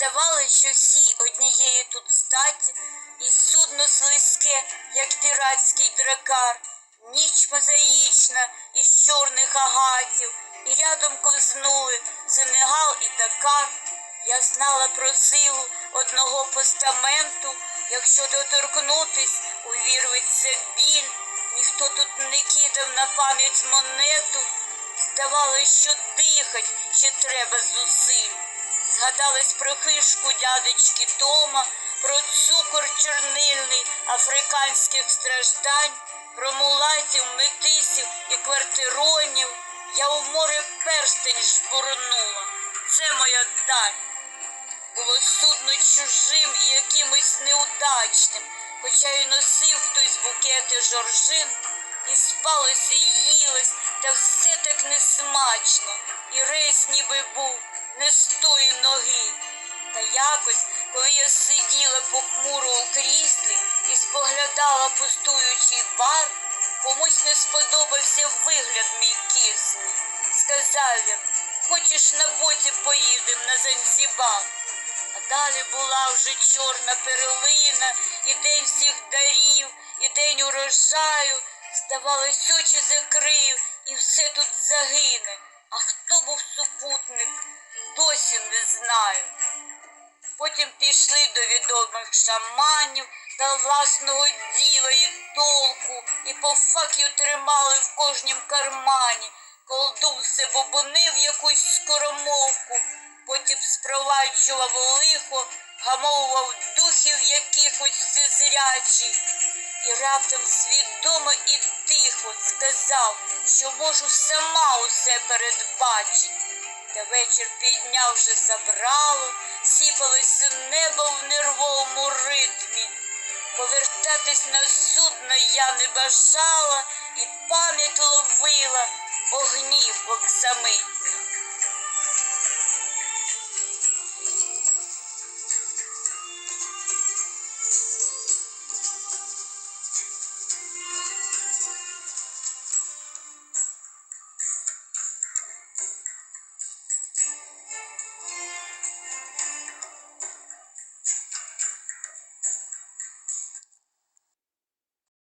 Здавалось, що всі однієї тут статі, і судно слизьке, як піратський дракар, ніч мозаїчна із чорних агатів, і рядом ковзнули Сенегал і Дакар. Я знала про силу одного постаменту, якщо доторкнутись, увірветься біль. Ніхто тут не кидав на пам'ять монету. Здавалось, що дихать ще треба зусиль. Згадалась про хишку дядечки Тома, про цукор чорнильний африканських страждань, про мулатів, метисів і квартиронів. Я у море перстень жбурнула. Це моя дань. Було судно чужим і якимось неудачним, хоча й носив хтось букети жоржин, і спалося, і їлось, та все так несмачно, і рейс ніби був кріслі і споглядала пустуючий бар, комусь не сподобався вигляд мій кислий. Сказав він, хочеш на боті поїдем на Занзібар. А далі була вже чорна перлина, і день всіх дарів, і день урожаю. Здавалось, очі закрию, і все тут загине. А хто був супутник, досі не знаю. Потім пішли до відомих шаманів та власного діла і толку, і по факю тримали в кожнім кармані. Колдун все бобонив якусь скоромовку, потім спроваджував лихо, гамовував духів якихось всезрячий. І раптом свідомо і тихо сказав, що можу сама усе передбачить. Та вечір підняв вже забрало, сіпалося небо в нервовому ритмі. Повертатись на судно я не бажала і пам'ять ловила огнів оксамитні.